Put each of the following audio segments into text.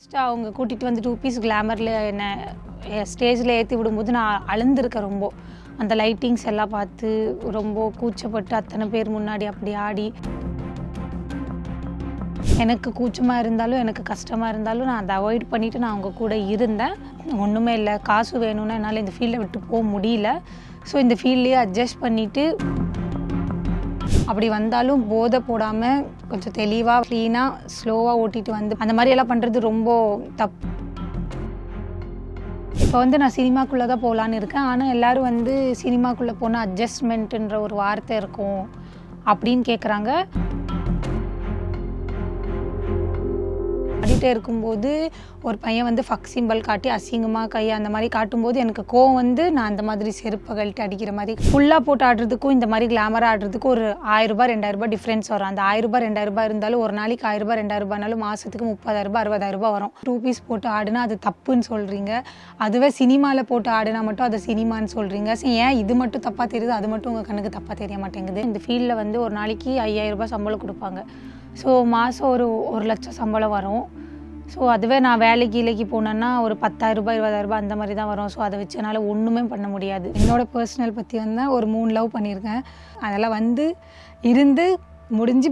First அவங்க கூட்டிகிட்டு வந்து டூ பீஸ் கிளாமரில் என்ன ஸ்டேஜில் ஏற்றி விடும்போது நான் அழுந்திருக்கேன் ரொம்ப. அந்த லைட்டிங்ஸ் எல்லாம் பார்த்து ரொம்ப கூச்சப்பட்டு அத்தனை பேர் முன்னாடி அப்படி ஆடி. எனக்கு கூச்சமாக இருந்தாலும் எனக்கு கஷ்டமாக இருந்தாலும் நான் அதை அவாய்ட் பண்ணிவிட்டு நான் அவங்க கூட இருந்தேன். ஒன்றுமே இல்லை. காசு வேணும்னா என்னால் இந்த ஃபீல்டை விட்டு போக முடியல. ஸோ இந்த ஃபீல்ட்லேயே அட்ஜஸ்ட் பண்ணிவிட்டு அப்படி வந்தாலும் போதை போடாமல் கொஞ்சம் தெளிவாக க்ளீனாக ஸ்லோவாக ஓட்டிட்டு வந்து அந்த மாதிரி எல்லாம் பண்ணுறது ரொம்ப தப்பு. இப்போ வந்து நான் சினிமாக்குள்ளே தான் போகலான்னு இருக்கேன். ஆனால் எல்லோரும் வந்து சினிமாக்குள்ளே போனால் அட்ஜஸ்ட்மெண்ட்டுன்ற ஒரு வார்த்தை இருக்கும் அப்படின்னு கேட்குறாங்க ஆடிட்டே இருக்கும்போது ஒரு பையன் வந்து ஃபக் சிம்பல் காட்டி அசிங்கமாக கை அந்த மாதிரி காட்டும்போது எனக்கு கோவம் வந்து நான் அந்த மாதிரி செருப்பை கழட்டி அடிக்கிற மாதிரி ஃபுல்லாக போட்டு ஆடுறதுக்கும் இந்த மாதிரி கிளாமராக ஆடுறதுக்கும் ஒரு ஆயிரம் ரூபாய் ரெண்டாயிரம் ரூபாய் டிஃப்ரென்ஸ் வரும். அந்த ஆயிரம் ரூபாய் ரெண்டாயிரம் ரூபாய் இருந்தாலும் ஒரு நாளைக்கு ஆயிரம் ரூபாய் ரெண்டாயிரம் ரூபாய்னாலும் மாதத்துக்கு முப்பதாயிரம் ரூபாய் அறுபதாயிரம் ரூபாய் வரும். டூ பீஸ் போட்டு ஆடுனா அது தப்புன்னு சொல்கிறீங்க அதுவே சினிமாவில் போட்டு ஆடுனா மட்டும் அது சினிமான்னு சொல்கிறீங்க சரி ஏன் இது மட்டும் தப்பாக தெரியுது அது மட்டும் உங்கள் கண்ணுக்கு தப்பாக தெரிய மாட்டேங்குது? இந்த ஃபீல்டில் வந்து ஒரு நாளைக்கு ஐயாயிரம் ரூபாய் சம்பளம் கொடுப்பாங்க. ஸோ மாதம் ஒரு ஒரு லட்சம் சம்பளம் வரும். ஸோ அதுவே நான் வேலைக்கு கீழைக்கு போனேன்னா ஒரு பத்தாயிரரூபா இருபதாயிரரூபா இருபதாயிரம் ரூபாய் அந்த மாதிரி தான் வரும். ஸோ அதை வச்சு என்னால் ஒன்றுமே பண்ண முடியாது. என்னோடய பர்சனல் பற்றி வந்து ஒரு மூணு லவ் பண்ணியிருக்கேன். அதெல்லாம் வந்து இருந்து முடிஞ்சு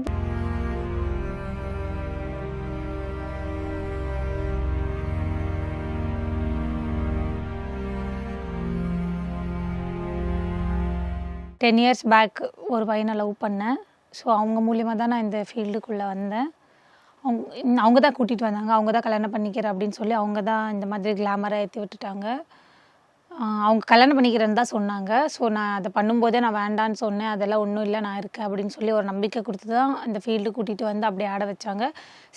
டென் இயர்ஸ் பேக் ஒரு பையனை லவ் பண்ணேன். ஸோ அவங்க மூலியமாக தான் நான் இந்த ஃபீல்டுக்குள்ளே வந்தேன். அவங்க அவங்க தான் கூட்டிகிட்டு வந்தாங்க. அவங்க தான் கல்யாணம் பண்ணிக்கிறேன் அப்படின்னு சொல்லி அவங்க தான் இந்த மாதிரி கிளாமராக ஏற்றி விட்டுட்டாங்க. அவங்க கல்யாணம் பண்ணிக்கிறேன்னு தான் சொன்னாங்க. ஸோ நான் அதை பண்ணும்போதே நான் வேண்டான்னு சொன்னேன். அதெல்லாம் ஒன்றும் இல்லை நான் இருக்கேன் அப்படின்னு சொல்லி ஒரு நம்பிக்கை கொடுத்து தான் அந்த ஃபீல்டு கூட்டிகிட்டு வந்து அப்படியே ஆட வச்சாங்க.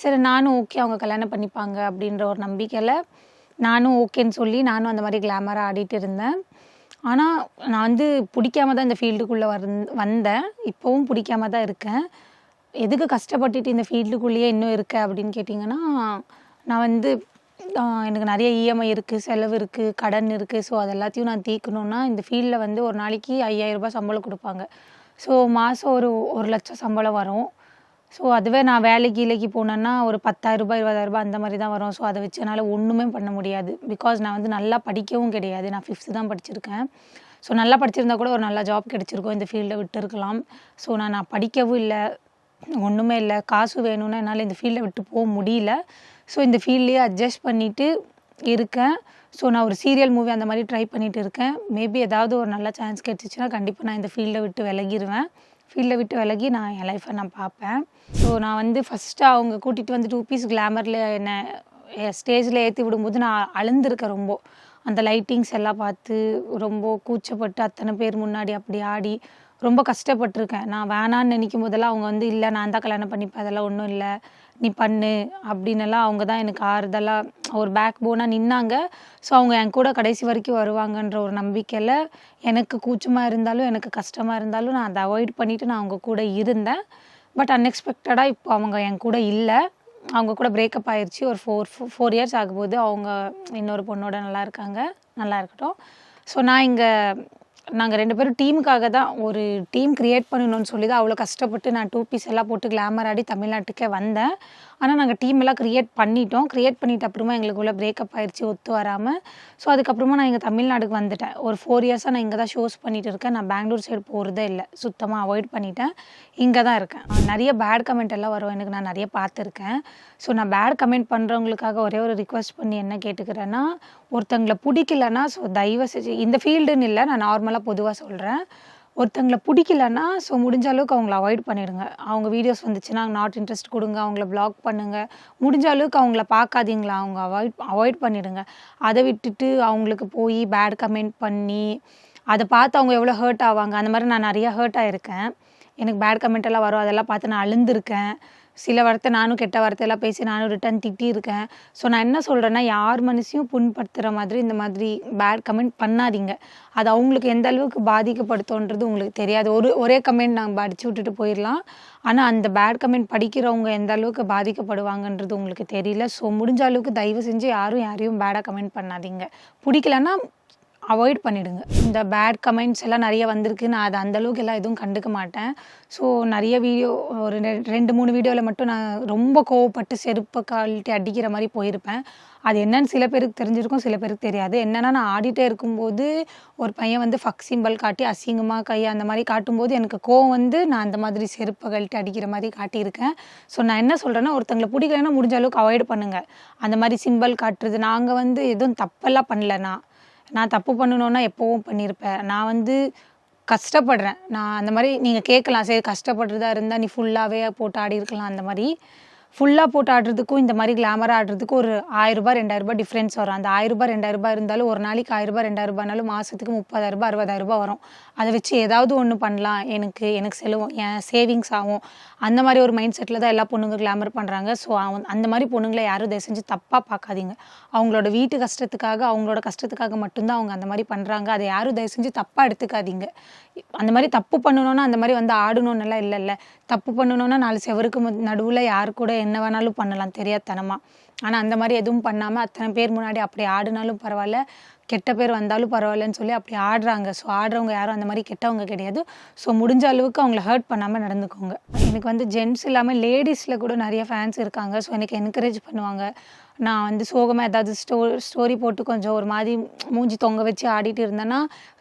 சரி நானும் ஓகே அவங்க கல்யாணம் பண்ணிப்பாங்க அப்படின்ற ஒரு நம்பிக்கையில் நானும் ஓகேன்னு சொல்லி நானும் அந்த மாதிரி கிளாமராக ஆடிட்டு இருந்தேன். ஆனால் நான் வந்து பிடிக்காம தான் இந்த ஃபீல்டுக்குள்ளே வந் வந்தேன். இப்போவும் பிடிக்காம தான் இருக்கேன். எதுக்கு கஷ்டப்பட்டுட்டு இந்த ஃபீல்டுக்குள்ளேயே இன்னும் இருக்க அப்படின்னு கேட்டிங்கன்னா நான் வந்து எனக்கு நிறைய இஎம்ஐ இருக்குது செலவு இருக்குது கடன் இருக்குது ஸோ அது எல்லாத்தையும் நான் தீர்க்கணுன்னா இந்த ஃபீல்டில் வந்து ஒரு நாளைக்கு ஐயாயிரம் ரூபாய் சம்பளம் கொடுப்பாங்க. ஸோ மாதம் ஒரு ஒரு லட்சம் சம்பளம் வரும். ஸோ அதுவே நான் வேலைக்கு இலைக்கு போனேன்னா ஒரு பத்தாயிரரூபா இருபதாயிரரூபா அந்த மாதிரி தான் வரும். ஸோ அதை வச்சு என்னால் ஒன்றுமே பண்ண முடியாது. பிகாஸ் நான் வந்து நல்லா படிக்கவும் கிடையாது. நான் ஃபிஃப்த்து தான் படிச்சிருக்கேன். ஸோ நல்லா படிச்சிருந்தா கூட ஒரு நல்ல ஜாப் கிடச்சிருக்கும். இந்த ஃபீல்டை விட்டுருக்கலாம். ஸோ நான் நான் படிக்கவும் இல்லை. ஒன்றுமே இல்லை. காசு வேணும்னா என்னால் இந்த ஃபீல்டை விட்டு போக முடியல. ஸோ இந்த ஃபீல்ட்லேயே அட்ஜஸ்ட் பண்ணிவிட்டு இருக்கேன். ஸோ நான் ஒரு சீரியல் மூவி அந்த மாதிரி ட்ரை பண்ணிட்டு இருக்கேன். மேபி ஏதாவது ஒரு நல்ல சான்ஸ் கிடச்சிச்சின்னா கண்டிப்பாக நான் இந்த ஃபீல்டை விட்டு விலகிடுவேன் ஃபீல்டை விட்டு விலகி நான் என் லைஃப்பை நான் பார்ப்பேன். ஸோ நான் வந்து ஃபஸ்ட்டு அவங்க கூட்டிகிட்டு வந்து டூ பீஸ் கிளாமரில் என்னை ஸ்டேஜில் ஏற்றி விடும்போது நான் அழுந்திருக்கேன் ரொம்ப. அந்த லைட்டிங்ஸ் எல்லாம் பார்த்து ரொம்ப கூச்சப்பட்டு அத்தனை பேர் முன்னாடி அப்படி ஆடி ரொம்ப கஷ்டப்பட்டிருக்கேன். நான் வேணான்னு நினைக்கும் போதெல்லாம் அவங்க வந்து இல்லை நான் தான் கல்யாணம் பண்ணிப்பேன். அதெல்லாம் ஒன்றும் இல்லை. நீ பண்ணு. அப்படின்னெல்லாம் அவங்க தான் எனக்கு ஆறுதலாக ஒரு பேக் போனாக நின்னாங்க. ஸோ அவங்க என் கூட கடைசி வரைக்கும் வருவாங்கன்ற ஒரு நம்பிக்கையில் எனக்கு கூச்சமாக இருந்தாலும் எனக்கு கஷ்டமாக இருந்தாலும் நான் அதை அவாய்ட் பண்ணிவிட்டு நான் அவங்க கூட இருந்தேன். பட் அன்எக்ஸ்பெக்டடாக இப்போ அவங்க என் கூட இல்லை. அவங்க கூட பிரேக்கப் ஆயிடுச்சு ஒரு ஃபோர் ஃபோர் இயர்ஸ் ஆகும்போது அவங்க இன்னொரு பொண்ணோட நல்லா இருக்காங்க. நல்லா இருக்கட்டும். ஸோ நான் இங்கே நாங்கள் ரெண்டு பேரும் டீமுக்காக தான் ஒரு டீம் க்ரியேட் பண்ணணும்னு சொல்லி தான் அவ்வளோ கஷ்டப்பட்டு நான் டூ பீஸ் எல்லாம் போட்டு கிளாமர் ஆடி தமிழ்நாட்டுக்கே வந்தேன். ஆனால் நாங்கள் டீம் எல்லாம் க்ரியேட் பண்ணிட்டோம். க்ரியேட் பண்ணிட்ட அப்புறமா எங்களுக்குள்ள பிரேக்கப் ஆயிடுச்சு ஒத்து வராமல் ஸோ அதுக்கப்புறமா நான் இங்கே தமிழ்நாடுக்கு வந்துட்டேன். ஒரு ஃபோர் இயர்ஸாக நான் இங்கே தான் ஷோஸ் பண்ணிட்டு இருக்கேன். நான் பெங்களூர் சைடு போகிறதே இல்லை. சுத்தமாக அவாய்ட் பண்ணிட்டேன். இங்கே தான் இருக்கேன். நிறைய பேட் கமெண்ட் எல்லாம் வரும். எனக்கு நான் நிறைய பார்த்துருக்கேன். ஸோ நான் பேட் கமெண்ட் பண்ணுறவங்களுக்காக ஒரே ஒரு ரிக்வஸ்ட் பண்ணி என்ன கேட்டுக்கிறேன்னா ஒருத்தங்களை பிடிக்கலன்னா ஸோ தயவு செஞ்சு இந்த ஃபீல்டுன்னு இல்லை. நான் நார்மலாக பொதுவாக சொல்கிறேன் ஒருத்தங்களை பிடிக்கலன்னா ஸோ முடிஞ்ச அளவுக்கு அவங்கள அவாய்ட் பண்ணிடுங்க. அவங்க வீடியோஸ் வந்துச்சுன்னா நாட் இன்ட்ரெஸ்ட் கொடுங்க. அவங்கள பிளாக் பண்ணுங்கள் முடிஞ்ச அளவுக்கு அவங்கள பார்க்காதீங்களா? அவங்க அவாய்ட் அவாய்ட் பண்ணிடுங்க. அதை விட்டுட்டு அவங்களுக்கு போய் பேட் கமெண்ட் பண்ணி அதை பார்த்து அவங்க எவ்வளோ ஹர்ட் ஆவாங்க? அந்த மாதிரி நான் நிறைய ஹர்ட் ஆயிருக்கேன். எனக்கு பேட் கமெண்ட் எல்லாம் வரும். அதெல்லாம் பார்த்து நான் அழுந்திருக்கேன். சில வார்த்தை நானும் கெட்ட வார்த்தையெல்லாம் பேசி நானும் ரிட்டன் திட்டியிருக்கேன். ஸோ நான் என்ன சொல்கிறேன்னா யார் மனசையும் புண்படுத்துகிற மாதிரி இந்த மாதிரி பேட் கமெண்ட் பண்ணாதீங்க. அது அவங்களுக்கு எந்த அளவுக்கு பாதிக்கப்படுத்தோன்றது உங்களுக்கு தெரியாது. ஒரு ஒரே கமெண்ட் நாங்கள் படித்து விட்டுட்டு போயிடலாம். ஆனால் அந்த பேட் கமெண்ட் படிக்கிறவங்க எந்த அளவுக்கு பாதிக்கப்படுவாங்கன்றது உங்களுக்கு தெரியல. ஸோ முடிஞ்ச அளவுக்கு தயவு செஞ்சு யாரும் யாரையும் பேடாக கமெண்ட் பண்ணாதீங்க. பிடிக்கலன்னா அவாய்ட் பண்ணிடுங்க. இந்த பேட் கமெண்ட்ஸ் எல்லாம் நிறைய வந்திருக்கு. நான் அதை அந்தளவுக்கு எல்லாம் எதுவும் கண்டுக்க மாட்டேன். ஸோ நிறைய வீடியோ ஒரு ரெ- ரெண்டு மூணு வீடியோவில் மட்டும் நான் ரொம்ப கோவப்பட்டு செருப்பை கழட்டி அடிக்கிற மாதிரி போயிருப்பேன். அது என்னன்னு சில பேருக்கு தெரிஞ்சிருக்கும் சில பேருக்கு தெரியாது. என்னென்னா நான் ஆடிட்டே இருக்கும்போது ஒரு பையன் வந்து ஃபக் சிம்பல் காட்டி அசிங்கமாக கை அந்த மாதிரி காட்டும்போது எனக்கு கோவம் வந்து நான் அந்த மாதிரி செருப்பை கழட்டி அடிக்கிற மாதிரி காட்டியிருக்கேன். ஸோ நான் என்ன சொல்கிறேன்னா ஒருத்தங்களை பிடிக்கலன்னா முடிஞ்ச அளவுக்கு அவாய்ட் பண்ணுங்கள் அந்த மாதிரி சிம்பல் காட்டுறது நாங்கள் வந்து எதுவும் தப்பெல்லாம் பண்ணல நான் தப்பு பண்ணணுன்னா எப்போவும் பண்ணியிருப்பேன் நான் வந்து கஷ்டப்படுறேன். நான் அந்த மாதிரி நீங்கள் கேட்கலாம். சரி கஷ்டப்படுறதா இருந்தால் நீ ஃபுல்லாகவே போட்டு ஆடி இருக்கலாம். அந்த மாதிரி ஃபுல்லாக போட்டு ஆடுறதுக்கும் இந்த மாதிரி கிளாமராக ஆடுறதுக்கும் ஒரு ஆயிரரூபா ரெண்டாயிரரூபா டிஃப்ரென்ஸ் வரும். அந்த ஆயிரரூபா ரெண்டாயிரரூபா இருந்தாலும் ஒரு நாளைக்கு ஆயிரரூபா ரெண்டாயிரரூபானாலும் மாதத்துக்கு முப்பதாயிரரூபா அறுபதாயிரரூபா வரும். அதை வச்சு ஏதாவது ஒன்று பண்ணலாம். எனக்கு எனக்கு செலவும் என் சேவிங்ஸ் ஆகும். அந்த மாதிரி ஒரு மைண்ட் செட்டில் தான் எல்லா பொண்ணுங்க கிளாமர் பண்ணுறாங்க ஸோ அந்த மாதிரி பொண்ணுங்களை யாரும் தயவு செஞ்சு தப்பாக பார்க்காதீங்க. அவங்களோட வீட்டு கஷ்டத்துக்காக அவங்களோட கஷ்டத்துக்காக மட்டும்தான் அவங்க அந்த மாதிரி பண்ணுறாங்க அதை யாரும் தயவு செஞ்சு தப்பாக எடுத்துக்காதீங்க. அந்த மாதிரி தப்பு பண்ணணும்னா அந்த மாதிரி வந்து ஆடணும்னுலாம் இல்லைல்ல. தப்பு பண்ணணும்னா நாலு செவருக்கு நடுவில் யார் கூட என்ன வேணாலும் பண்ணலாம் தெரியாதனமாக ஆனால் அந்த மாதிரி எதுவும் பண்ணாமல் அத்தனை பேர் முன்னாடி அப்படி ஆடினாலும் பரவாயில்ல கெட்ட பேர் வந்தாலும் பரவாயில்லன்னு சொல்லி அப்படி ஆடுறாங்க. ஸோ ஆடுறவங்க யாரும் அந்த மாதிரி கெட்டவங்க கிடையாது. ஸோ முடிஞ்ச அளவுக்கு அவங்கள ஹர்ட் பண்ணாமல் நடந்துக்கோங்க. எனக்கு வந்து ஜென்ட்ஸ் இல்லாமல் லேடிஸில் கூட நிறைய ஃபேன்ஸ் இருக்காங்க. ஸோ எனக்கு என்கரேஜ் பண்ணுவாங்க. நான் வந்து சோகமாக ஏதாவது ஸ்டோ ஸ்டோரி போட்டு கொஞ்சம் ஒரு மாதிரி மூஞ்சி தொங்க வச்சு ஆடிட்டு இருந்தேன்னா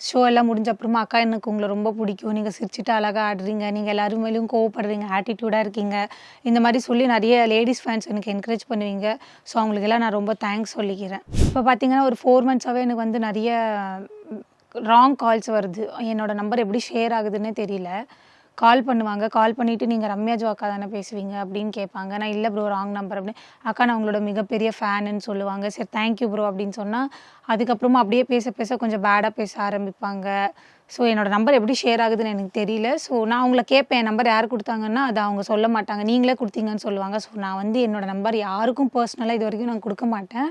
ஷோ எல்லாம் முடிஞ்ச அப்புறமா அக்கா எனக்கு உங்களை ரொம்ப பிடிக்கும். நீங்கள் சிரிச்சுட்டு அழகாக ஆடுறீங்க. நீங்கள் எல்லாரும் மேலேயும் கோவப்படுறீங்க. ஆட்டிடியூடாக இருக்கீங்க. இந்த மாதிரி சொல்லி நிறைய லேடிஸ் ஃபேன்ஸ் எனக்கு என்கரேஜ் பண்ணுவீங்க. ஸோ அவங்களுக்கெல்லாம் நான் ரொம்ப தேங்க்ஸ் சொல்லிக்கிறேன். இப்போ பார்த்தீங்கன்னா ஒரு ஃபோர் மந்த்ஸாகவே எனக்கு வந்து நிறைய ராங் கால்ஸ் வருது. என்னோட நம்பர் எப்படி ஷேர் ஆகுதுன்னே தெரியல. கால் பண்ணுவாங்க. கால் பண்ணிவிட்டு நீங்கள் ரம்யா ஜோ அக்கா தானே பேசுவீங்க அப்படின்னு கேட்பாங்க. நான் இல்லை ப்ரோ ராங் நம்பர் அப்படின்னு. அக்கா நான் உங்களோட மிகப்பெரிய ஃபேனுன்னு சொல்லுவாங்க. சரி தேங்க்யூ ப்ரோ அப்படின்னு சொன்னால் அதுக்கப்புறமா அப்படியே பேச பேச கொஞ்சம் பேடாக பேச ஆரம்பிப்பாங்க. ஸோ என்னோடய நம்பர் எப்படி ஷேர் ஆகுதுன்னு எனக்கு தெரியல. ஸோ நான் அவங்கள கேட்பேன் என் நம்பர் யார் கொடுத்தாங்கன்னா அதை அவங்க சொல்ல மாட்டாங்க. நீங்களே கொடுத்தீங்கன்னு சொல்லுவாங்க. ஸோ நான் வந்து என்னோடய நம்பர் யாருக்கும் பர்சனலாக இது வரைக்கும் நான் கொடுக்க மாட்டேன்.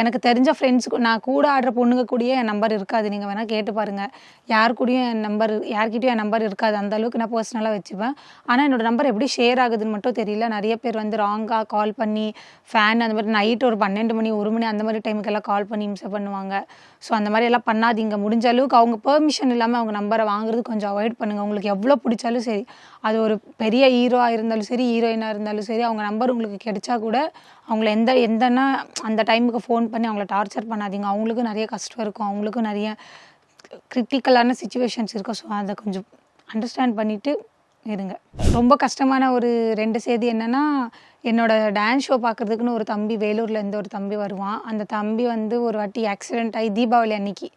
எனக்கு தெரிஞ்ச ஃப்ரெண்ட்ஸுக்கு நான் கூட ஆடுற பொண்ணுங்க கூடயே என் நம்பர் இருக்காது. நீங்கள் வேணால் கேட்டு பாருங்கள் யார் கூடயும் என் நம்பர் யார்கிட்டயும் என் நம்பர் இருக்காது. அந்த அளவுக்கு நான் பர்சனலாக வச்சுப்பேன். ஆனால் என்னோடய நம்பர் எப்படி ஷேர் ஆகுதுன்னு மட்டும் தெரியல. நிறைய பேர் வந்து ராங்காக கால் பண்ணி ஃபேன் அந்த மாதிரி நைட் ஒரு பன்னெண்டு மணி ஒரு மணி அந்த மாதிரி டைமுக்கெல்லாம் கால் பண்ணி இம்சை பண்ணுவாங்க. ஸோ அந்த மாதிரி எல்லாம் பண்ணாதீங்க. முடிஞ்ச அளவுக்கு அவங்க பெர்மிஷன் இல்லாமல் அவங்க நம்பரை வாங்குறது கொஞ்சம் அவாய்ட் பண்ணுங்கள் உங்களுக்கு எவ்வளோ பிடிச்சாலும் சரி அது ஒரு பெரிய ஹீரோவாக இருந்தாலும் சரி ஹீரோயினாக இருந்தாலும் சரி அவங்க நம்பர் உங்களுக்கு கிடைச்சா கூட அவங்கள எந்த எந்தன்னா அந்த டைமுக்கு ஃபோன் பண்ணி அவங்கள டார்ச்சர் பண்ணாதீங்க. அவங்களுக்கும் நிறைய கஷ்டம் இருக்கும். அவங்களுக்கும் நிறைய கிரிட்டிக்கலான சுச்சுவேஷன்ஸ் இருக்கும். ஸோ அதை கொஞ்சம் அண்டர்ஸ்டாண்ட் பண்ணிவிட்டு இருங்க. ரொம்ப கஷ்டமான ஒரு ரெண்டு செய்தி என்னென்னா என்னோட டான்ஸ் ஷோ பார்க்குறதுக்குன்னு ஒரு தம்பி வேலூர்லேருந்து ஒரு தம்பி வருவான். அந்த தம்பி வந்து ஒரு வாட்டி ஆக்சிடென்ட் ஆகி தீபாவளி அன்னைக்கு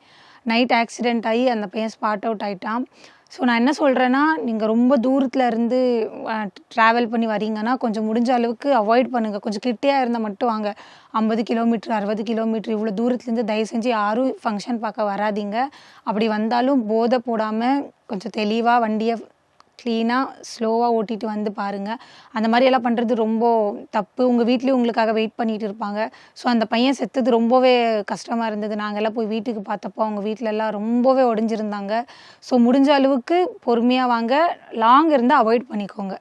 நைட் ஆக்சிடெண்ட் ஆகி அந்த பையன் ஸ்பாட் அவுட் ஆகிட்டான் ஸோ நான் என்ன சொல்கிறேன்னா நீங்கள் ரொம்ப தூரத்தில் இருந்து ட்ராவல் பண்ணி வரீங்கன்னா கொஞ்சம் முடிஞ்ச அளவுக்கு அவாய்ட் பண்ணுங்கள் கொஞ்சம் கிட்டேயாக இருந்தால் மட்டும் வாங்க. ஐம்பது கிலோமீட்டர் அறுபது கிலோமீட்டர் இவ்வளோ தூரத்துலேருந்து தயவு செஞ்சு யாரும் ஃபங்க்ஷன் பார்க்க வராதீங்க. அப்படி வந்தாலும் போதை போடாமல் கொஞ்சம் தெளிவாக வண்டியை க்ளீனாக ஸ்லோவாக ஓட்டிட்டு வந்து பாருங்கள் அந்த மாதிரி எல்லாம் பண்ணுறது ரொம்ப தப்பு. உங்கள் வீட்லேயும் உங்களுக்காக வெயிட் பண்ணிகிட்டு இருப்பாங்க. ஸோ அந்த பையன் செத்தது ரொம்பவே கஷ்டமாக இருந்தது. நாங்கள் எல்லாம் போய் வீட்டுக்கு பார்த்தப்போ அவங்க வீட்டிலலாம் ரொம்பவே உடஞ்சிருந்தாங்க ஸோ முடிஞ்ச அளவுக்கு பொறுமையாக வாங்க. லாங் இருந்தால் அவாய்ட் பண்ணிக்கோங்க.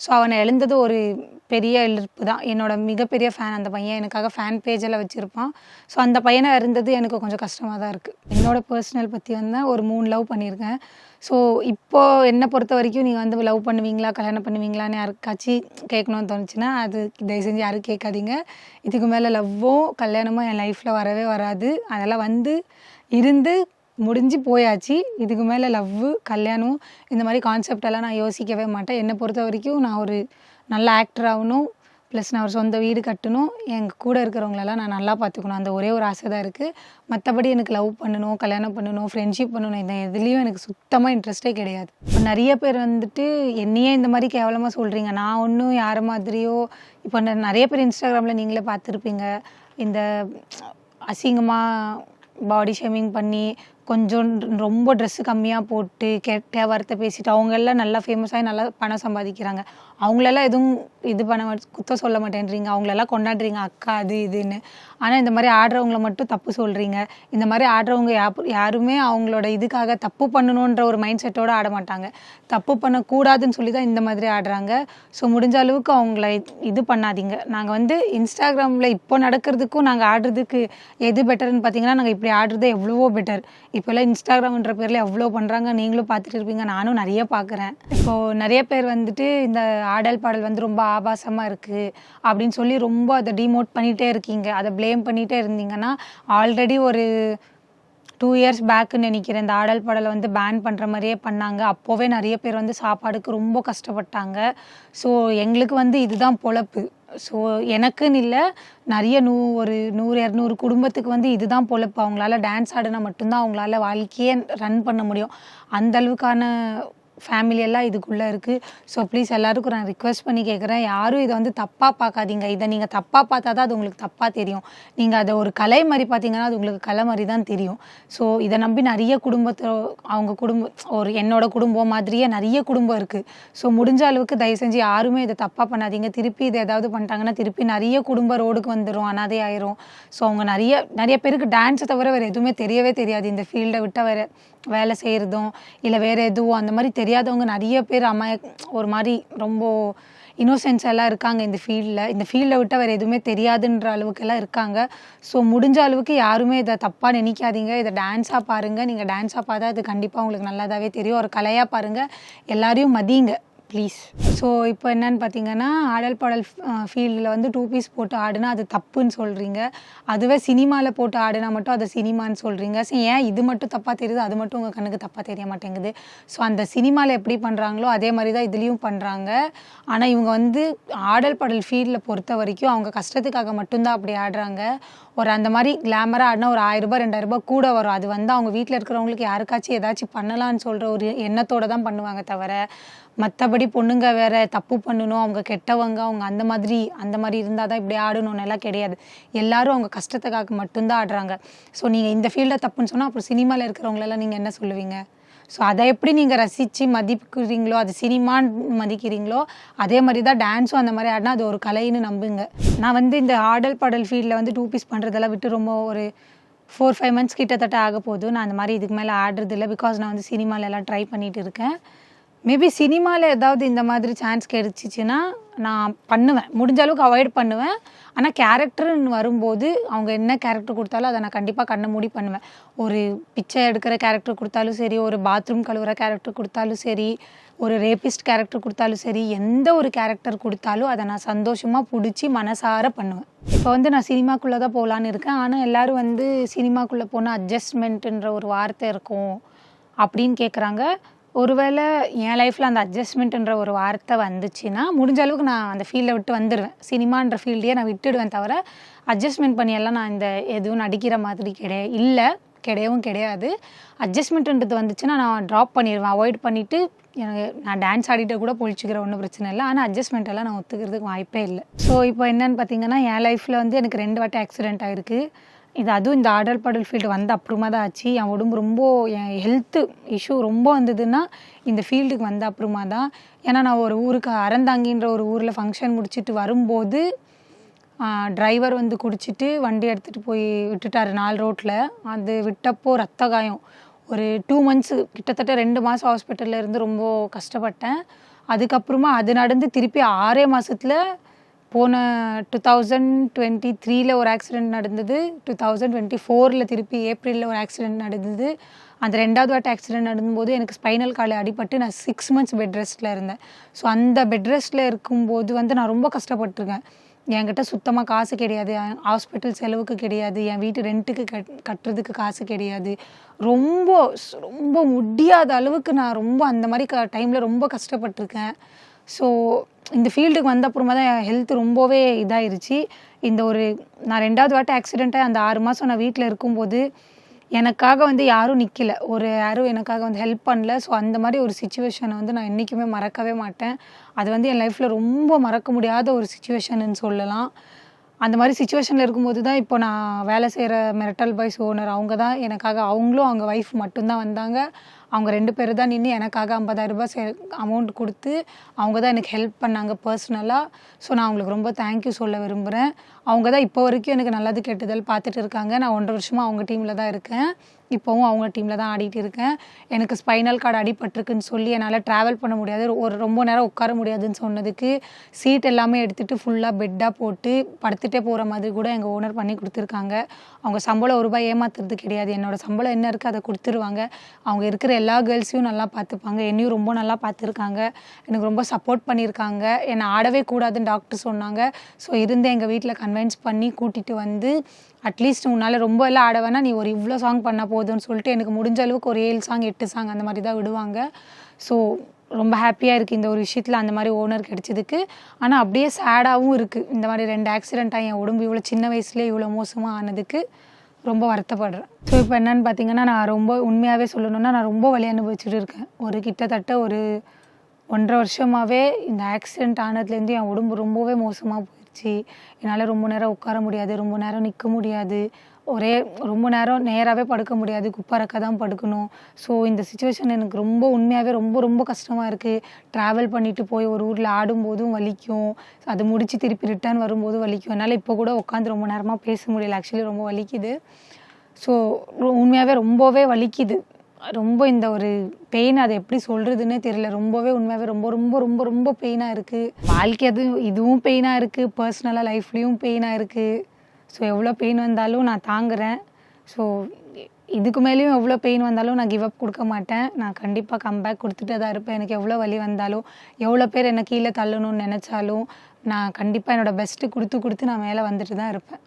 ஸோ அவனை எழுந்தது ஒரு பெரிய இழப்பு தான். என்னோட மிகப்பெரிய ஃபேன் அந்த பையன். எனக்காக ஃபேன் பேஜெல்லாம் வச்சுருப்பான். ஸோ அந்த பையனை இருந்தது எனக்கு கொஞ்சம் கஷ்டமாக தான் இருக்குது என்னோட பர்சனல் பற்றி வந்து ஒரு மூணு லவ் பண்ணியிருக்கேன். ஸோ இப்போது என்னை பொறுத்த வரைக்கும் நீங்கள் வந்து லவ் பண்ணுவீங்களா கல்யாணம் பண்ணுவீங்களான்னு யாருக்காச்சும் கேட்கணும்னு தோணுச்சுன்னா அது தயவு செஞ்சு யாரும் கேட்காதீங்க. இதுக்கு மேலே லவ்வோ கல்யாணமோ என் லைஃப்பில் வரவே வராது. அதெல்லாம் வந்து இருந்து முடிஞ்சு போயாச்சு. இதுக்கு மேலே லவ்வு கல்யாணம் இந்த மாதிரி கான்செப்ட் எல்லாம் நான் யோசிக்கவே மாட்டேன். என்னை பொறுத்த வரைக்கும் நான் ஒரு நல்ல ஆக்டர் ஆகணும். ப்ளஸ் நான் ஒரு சொந்த வீடு கட்டணும். எங்கள் கூட இருக்கிறவங்களெல்லாம் நான் நல்லா பார்த்துக்கணும். அந்த ஒரே ஒரு ஆசை தான் இருக்குது மற்றபடி எனக்கு லவ் பண்ணணும் கல்யாணம் பண்ணணும் ஃப்ரெண்ட்ஷிப் பண்ணணும் இந்த எதுலேயும் எனக்கு சுத்தமாக இன்ட்ரெஸ்டே கிடையாது. இப்போ நிறைய பேர் வந்துட்டு என்னையே இந்த மாதிரி கேவலமாக சொல்கிறீங்க நான் ஒன்றும் யார் மாதிரியோ இப்போ நிறைய பேர் இன்ஸ்டாகிராமில் நீங்களே பார்த்துருப்பீங்க. இந்த அசிங்கமாக பாடி ஷேமிங் பண்ணி கொஞ்சம் ரொம்ப ட்ரெஸ்ஸு கம்மியாக போட்டு கெட்ட வார்த்தை பேசிட்டு அவங்க எல்லாம் நல்லா ஃபேமஸ் ஆகி நல்லா பணம் சம்பாதிக்கிறாங்க. அவங்களெல்லாம் எதுவும் இது பண்ண மாட்- குத்தம் சொல்ல மாட்டேன்றீங்க. அவங்களெல்லாம் கொண்டாடுறீங்க. அக்கா அது இதுன்னு. ஆனால் இந்த மாதிரி ஆடுறவங்கள மட்டும் தப்பு சொல்கிறீங்க இந்த மாதிரி ஆடுறவங்க யாருமே அவங்களோட இதுக்காக தப்பு பண்ணணுன்ற ஒரு மைண்ட் செட்டோடு ஆட மாட்டாங்க. தப்பு பண்ணக்கூடாதுன்னு சொல்லி தான் இந்த மாதிரி ஆடுறாங்க. ஸோ முடிஞ்ச அளவுக்கு அவங்கள இது பண்ணாதீங்க. நாங்கள் வந்து இன்ஸ்டாகிராமில் இப்போ நடக்கிறதுக்கும் நாங்கள் ஆடுறதுக்கு எது பெட்டர்னு பார்த்தீங்கன்னா நாங்கள் இப்படி ஆடுறது எவ்வளவோ பெட்டர் இப்போல்லாம் இன்ஸ்டாகிராம்ன்ற பேரில் எவ்வளோ பண்ணுறாங்க நீங்களும் பார்த்துட்டு இருப்பீங்க. நானும் நிறைய பார்க்குறேன். இப்போது நிறைய பேர் வந்துட்டு இந்த ஆடல் பாடல் வந்து ரொம்ப ஆபாசமாக இருக்குது அப்படின்னு சொல்லி ரொம்ப அதை டிமோட் பண்ணிகிட்டே இருக்கீங்க. அதை ப்ளேம் பண்ணிகிட்டே இருந்தீங்கன்னா ஆல்ரெடி ஒரு டூ இயர்ஸ் பேக்குன்னு நினைக்கிறேன். இந்த ஆடல் பாடலை வந்து பேன் பண்ணுற மாதிரியே பண்ணாங்க. அப்போவே நிறைய பேர் வந்து சாப்பாடுக்கு ரொம்ப கஷ்டப்பட்டாங்க. ஸோ எங்களுக்கு வந்து இதுதான் பொழப்பு. ஸோ எனக்குன்னு இல்லை நிறைய நூ ஒரு நூறு இரநூறு குடும்பத்துக்கு வந்து இதுதான் பொழப்பு. அவங்களால டான்ஸ் ஆடினா மட்டும்தான் அவங்களால வாழ்க்கையே ரன் பண்ண முடியும். அந்த ஃபேமிலியெல்லாம் ஃபேமிலி எல்லாம் இதுக்குள்ளே இருக்குது ஸோ ப்ளீஸ் எல்லாருக்கும் நான் ரிக்வெஸ்ட் பண்ணி கேட்குறேன் யாரும் இதை வந்து தப்பாக பார்க்காதீங்க. இதை நீங்கள் தப்பாக பார்த்தா தான் அது உங்களுக்கு தப்பாக தெரியும். நீங்கள் அதை ஒரு கலை மாதிரி பார்த்தீங்கன்னா அது உங்களுக்கு கலை மாதிரி தான் தெரியும். ஸோ இதை நம்பி நிறைய குடும்பத்தை அவங்க குடும்பம் ஒரு என்னோட குடும்பம் மாதிரியே நிறைய குடும்பம் இருக்குது ஸோ முடிஞ்ச அளவுக்கு தயவு செஞ்சு யாருமே இதை தப்பாக பண்ணாதீங்க. திருப்பி இதை ஏதாவது பண்ணிட்டாங்கன்னா திருப்பி நிறைய குடும்ப ரோடுக்கு வந்துடும் அனாதை ஆயிரும். ஸோ அவங்க நிறைய நிறைய பேருக்கு டான்ஸை தவிர வேறு எதுவுமே தெரியவே தெரியாது. இந்த ஃபீல்டை விட்டால் வேறு வேலை செய்கிறதும் இல்லை வேறு எதுவும் அந்த மாதிரி தெரியாதவங்க நிறைய பேர் அம்மா ஒரு மாதிரி ரொம்ப இன்னோசென்ஸ் எல்லாம் இருக்காங்க இந்த ஃபீல்டில் இந்த ஃபீல்டை விட்டால் வேறு எதுவுமே தெரியாதுன்ற அளவுக்கெல்லாம் இருக்காங்க. ஸோ முடிஞ்ச அளவுக்கு யாருமே இதை தப்பாக நினைக்காதீங்க. இதை டான்ஸாக பாருங்கள் நீங்கள் டான்ஸாக பார்த்தா அது கண்டிப்பாக உங்களுக்கு நல்லதாகவே தெரியும். ஒரு கலையாக பாருங்கள் எல்லாரையும் மதியுங்க ப்ளீஸ் ஸோ இப்போ என்னன்னு பார்த்தீங்கன்னா ஆடல் பாடல் ஃபீல்டில் வந்து டூ பீஸ் போட்டு ஆடுனா அது தப்புன்னு சொல்கிறீங்க அதுவே சினிமாவில் போட்டு ஆடுனா மட்டும் அது சினிமான்னு சொல்கிறீங்க ஸோ ஏன் இது மட்டும் தப்பாக தெரியுது அது மட்டும் உங்கள் கண்ணுக்கு தப்பாக தெரிய மாட்டேங்குது? ஸோ அந்த சினிமாவில் எப்படி பண்ணுறாங்களோ அதே மாதிரி தான் இதுலேயும் பண்ணுறாங்க ஆனால் இவங்க வந்து ஆடல் பாடல் ஃபீல்டில் பொறுத்த வரைக்கும் அவங்க கஷ்டத்துக்காக மட்டும்தான் அப்படி ஆடுறாங்க. ஒரு அந்த மாதிரி கிளாமராக ஆடினா ஒரு ஆயிரரூபா ரெண்டாயிரரூபா கூட வரும். அது வந்து அவங்க வீட்டில் இருக்கிறவங்களுக்கு யாருக்காச்சும் ஏதாச்சும் பண்ணலான்னு சொல்கிற ஒரு எண்ணத்தோடு தான் பண்ணுவாங்க தவிர மற்றபடி பொண்ணுங்க வேற தப்பு பண்ணணும் அவங்க கெட்டவங்க அவங்க அந்த மாதிரி அந்த மாதிரி இருந்தால் தான் இப்படி ஆடணும்னு எல்லாம் கிடையாது. எல்லாரும் அவங்க கஷ்டத்துக்காக மட்டும்தான் ஆடுறாங்க. ஸோ நீங்கள் இந்த ஃபீல்டில் தப்புன்னு சொன்னால் அப்புறம் சினிமாவில் இருக்கிறவங்களெல்லாம் நீங்கள் என்ன சொல்லுவீங்க? ஸோ அதை எப்படி நீங்கள் ரசித்து மதிக்கிறீங்களோ அது சினிமான்னு மதிக்கிறீங்களோ அதே மாதிரி தான் டான்ஸும் அந்த மாதிரி ஆடினா அது ஒரு கலைன்னு நம்புங்க. நான் வந்து இந்த ஆடல் பாடல் ஃபீல்டில் வந்து டூ பீஸ் பண்ணுறதெல்லாம் விட்டு ரொம்ப ஒரு ஃபோர் ஃபைவ் மந்த்ஸ் கிட்டத்தட்ட ஆக போதும் நான் அந்த மாதிரி இதுக்கு மேலே ஆடுறது இல்லை பிகாஸ் நான் வந்து சினிமால எல்லாம் ட்ரை பண்ணிகிட்டு இருக்கேன். மேபி சினிமாவில் ஏதாவது இந்த மாதிரி சான்ஸ் கிடைச்சிச்சின்னா நான் பண்ணுவேன். முடிஞ்ச அளவுக்கு அவாய்ட் பண்ணுவேன். ஆனால் கேரக்டர்னு வரும்போது அவங்க என்ன கேரக்டர் கொடுத்தாலும் அதை நான் கண்டிப்பாக கண்ணை மூடி பண்ணுவேன். ஒரு பிச்சை எடுக்கிற கேரக்டர் கொடுத்தாலும் சரி ஒரு பாத்ரூம் கழுவுற கேரக்டர் கொடுத்தாலும் சரி ஒரு ரேபிஸ்ட் கேரக்டர் கொடுத்தாலும் சரி எந்த ஒரு கேரக்டர் கொடுத்தாலும் அதை நான் சந்தோஷமாக பிடிச்சி மனசார பண்ணுவேன். இப்போ வந்து நான் சினிமாக்குள்ளே தான் போகலான்னு இருக்கேன். ஆனால் எல்லோரும் வந்து சினிமாக்குள்ளே போனால் அட்ஜஸ்ட்மெண்ட்டுன்ற ஒரு வார்த்தை இருக்கும் அப்படின்னு கேட்குறாங்க ஒருவேளை என் லைஃப்பில் அந்த அட்ஜஸ்ட்மெண்ட்டுன்ற ஒரு வார்த்தை வந்துச்சுன்னா முடிஞ்ச அளவுக்கு நான் அந்த ஃபீல்டை விட்டு வந்துடுவேன் சினிமான்ற ஃபீல்டையே நான் விட்டுடுவேன் தவிர அட்ஜஸ்ட்மெண்ட் பண்ணியெல்லாம் நான் இந்த எதுவும் நடிக்கிற மாதிரி கிடையா இல்லை கிடையவும் கிடையாது. அட்ஜஸ்ட்மெண்ட்டுன்றது வந்துச்சுன்னா நான் ட்ராப் பண்ணிடுவேன் அவாய்ட் பண்ணிவிட்டு எனக்கு நான் டான்ஸ் ஆடிட்டு கூட பொழிச்சிக்கிற ஒன்றும் பிரச்சனை இல்லை. ஆனால் அட்ஜஸ்ட்மெண்ட் எல்லாம் நான் ஒத்துக்கிறதுக்கு வாய்ப்பே இல்லை. ஸோ இப்போ என்னென்னு பார்த்தீங்கன்னா என் லைஃப்பில் வந்து எனக்கு ரெண்டு வாட்டி ஆக்சிடென்ட் ஆயிருக்கு. இது அதுவும் இந்த ஆடல் பாடல் ஃபீல்டு வந்த அப்புறமா தான் ஆச்சு. என் உடம்பு ரொம்ப என் ஹெல்த்து இஷ்யூ ரொம்ப வந்ததுன்னா இந்த ஃபீல்டுக்கு வந்த அப்புறமா தான். ஏன்னா நான் ஒரு ஊருக்கு அறந்தாங்கின்ற ஒரு ஊரில் ஃபங்க்ஷன் முடிச்சுட்டு வரும்போது டிரைவர் வந்து குடிச்சிட்டு வண்டி எடுத்துகிட்டு போய் விட்டுட்டார் நாலு ரோட்டில் அது விட்டப்போ ரத்த காயம். ஒரு டூ மந்த்ஸு கிட்டத்தட்ட ரெண்டு மாதம் ஹாஸ்பிட்டலில் இருந்து ரொம்ப கஷ்டப்பட்டேன். அதுக்கப்புறமா அது நடந்து திருப்பி ஆறே மாதத்தில் போன டூ தௌசண்ட் டுவெண்ட்டி த்ரீல ஒரு ஆக்சிடெண்ட் நடந்தது. டூ தௌசண்ட் டுவெண்ட்டி ஃபோரில் திருப்பி ஏப்ரலில் ஒரு ஆக்சிடெண்ட் நடந்தது. அந்த ரெண்டாவது வாட்டி ஆக்சிடெண்ட் நடக்கும்போது எனக்கு ஸ்பைனல் காலை அடிபட்டு நான் சிக்ஸ் மந்த்ஸ் பெட் ரெஸ்ட்டில் இருந்தேன். ஸோ அந்த பெட் ரெஸ்ட்டில் இருக்கும்போது வந்து நான் ரொம்ப கஷ்டப்பட்டிருக்கேன். என்கிட்ட சுத்தமாக காசு கிடையாது. ஹாஸ்பிட்டல் செலவுக்கு கிடையாது. என் வீட்டு ரெண்ட்டுக்கு கட் கட்டுறதுக்கு காசு கிடையாது. ரொம்ப ரொம்ப முடியாத அளவுக்கு நான் ரொம்ப அந்த மாதிரி க டைமில் ரொம்ப கஷ்டப்பட்டிருக்கேன். ஸோ இந்த ஃபீல்டுக்கு வந்த அப்புறமா தான் என் ஹெல்த் ரொம்பவே இதாயிருச்சு. இந்த ஒரு நான் ரெண்டாவது வாட்டி ஆக்சிடெண்ட்டாக அந்த ஆறு மாதம் நான் வீட்டில் இருக்கும்போது எனக்காக வந்து யாரும் நிற்கல ஒரு யாரும் எனக்காக வந்து ஹெல்ப் பண்ணல. ஸோ அந்த மாதிரி ஒரு சுச்சுவேஷனை வந்து நான் என்றைக்குமே மறக்கவே மாட்டேன். அது வந்து என் லைஃப்பில் ரொம்ப மறக்க முடியாத ஒரு சுச்சுவேஷன்னு சொல்லலாம். அந்த மாதிரி சுச்சுவேஷனில் இருக்கும்போது தான் இப்போ நான் வேலை செய்கிற மெரட்டல் பாய்ஸ் ஓனர் அவங்க தான் எனக்காக அவங்களும் அவங்க ஒய்ஃப் மட்டும்தான் வந்தாங்க. அவங்க ரெண்டு பேர் தான் நின்று எனக்காக ஐம்பதாயிரம் ரூபாய் சே அமௌண்ட் கொடுத்து அவங்க தான் எனக்கு ஹெல்ப் பண்ணாங்க பர்சனலாக ஸோ நான் அவங்களுக்கு ரொம்ப தேங்க்யூ சொல்ல விரும்புகிறேன் அவங்க தான் இப்போ வரைக்கும் எனக்கு நல்லது கெட்டுதல் பார்த்துட்டு இருக்காங்க. நான் ஒன்றரை வருஷமாக அவங்க டீமில் தான் இருக்கேன். இப்போவும் அவங்க டீமில் தான் ஆடிட்டு இருக்கேன். எனக்கு ஸ்பைனல் கார்டு அடிபட்டிருக்குன்னு சொல்லி என்னால் ட்ராவல் பண்ண முடியாது. ஒரு ரொம்ப நேரம் உட்கார முடியாதுன்னு சொன்னதுக்கு சீட் எல்லாமே எடுத்துகிட்டு ஃபுல்லாக பெட்டாக போட்டு படுத்துகிட்டே போகிற மாதிரி கூட எங்கள் ஓனர் பண்ணி கொடுத்துருக்காங்க. அவங்க சம்பளம் ஒரு ரூபாய் ஏமாத்துறது கிடையாது. என்னோடய சம்பளம் என்ன இருக்குது அதை கொடுத்துருவாங்க. அவங்க இருக்கிற எல்லா கேர்ள்ஸையும் நல்லா பார்த்துப்பாங்க. என்னையும் ரொம்ப நல்லா பார்த்துருக்காங்க. எனக்கு ரொம்ப சப்போர்ட் பண்ணியிருக்காங்க என்னை ஆடவே கூடாதுன்னு டாக்டர் சொன்னாங்க. ஸோ இருந்து எங்கள் வீட்டில் கன்வின்ஸ் பண்ணி கூட்டிகிட்டு வந்து அட்லீஸ்ட் உன்னால் ரொம்ப எல்லாம் ஆட வேணா நீ ஒரு இவ்வளோ சாங் பண்ணால் போதும்னு சொல்லிட்டு எனக்கு முடிஞ்ச அளவுக்கு ஒரு ஏழு சாங் எட்டு சாங் அந்த மாதிரி தான் விடுவாங்க. ஸோ ரொம்ப ஹாப்பியாக இருக்குது இந்த ஒரு விஷயத்தில். அந்த மாதிரி ஓனர் கிடைச்சதுக்கு. ஆனால் அப்படியே சேடாகவும் இருக்குது இந்த மாதிரி ரெண்டு ஆக்சிடென்ட்டாக ஆகி என் உடம்பு இவ்வளோ சின்ன வயசுலேயே இவ்வளோ மோசமாக ஆனதுக்கு ரொம்ப வருத்தப்படுறேன். ஸோ இப்போ என்னன்னு பார்த்தீங்கன்னா நான் ரொம்ப உண்மையாகவே சொல்லணும்னா நான் ரொம்ப வழி அனுபவிச்சுட்டு இருக்கேன். ஒரு கிட்டத்தட்ட ஒரு ஒன்றரை வருஷமாகவே இந்த ஆக்சிடெண்ட் ஆனதுலேருந்து என் உடம்பு ரொம்பவே மோசமாக போயிடுச்சு என்னால் ரொம்ப நேரம் உட்கார முடியாது ரொம்ப நேரம் நிற்க முடியாது. ஒரே ரொம்ப நேரம் நேராகவே படுக்க முடியாது குப்பரக்க தான் படுக்கணும். ஸோ இந்த சுச்சுவேஷன் எனக்கு ரொம்ப உண்மையாகவே ரொம்ப ரொம்ப கஷ்டமாக இருக்குது ட்ராவல் பண்ணிட்டு போய் ஒரு ஊரில் ஆடும்போதும் வலிக்கும். அது முடித்து திருப்பி ரிட்டர்ன் வரும்போதும் வலிக்கும். என்னால் இப்போ கூட உட்காந்து ரொம்ப நேரமாக பேச முடியல. ஆக்சுவலி ரொம்ப வலிக்குது. ஸோ உண்மையாகவே ரொம்பவே வலிக்குது. ரொம்ப இந்த ஒரு பெயின் அதை எப்படி சொல்கிறதுன்னே தெரியல. ரொம்பவே உண்மையாகவே ரொம்ப ரொம்ப ரொம்ப ரொம்ப பெயினாக இருக்குது வாழ்க்கை அது இதுவும் பெயினாக இருக்குது பர்சனலாக லைஃப்லேயும் பெயினாக இருக்குது ஸோ எவ்வளோ பெயின் வந்தாலும் நான் தாங்குறேன். ஸோ இதுக்கு மேலேயும் எவ்வளோ பெயின் வந்தாலும் நான் கிவ் அப் கொடுக்க மாட்டேன். நான் கண்டிப்பாக கம்பேக் கொடுத்துட்டே தான் இருப்பேன். எனக்கு எவ்வளோ வலி வந்தாலும் எவ்வளோ பேர் என்னை கீழே தள்ளணும்னு நினச்சாலும் நான் கண்டிப்பாக என்னோடய பெஸ்ட்டு கொடுத்து கொடுத்து நான் மேலே வந்துட்டு தான் இருப்பேன்.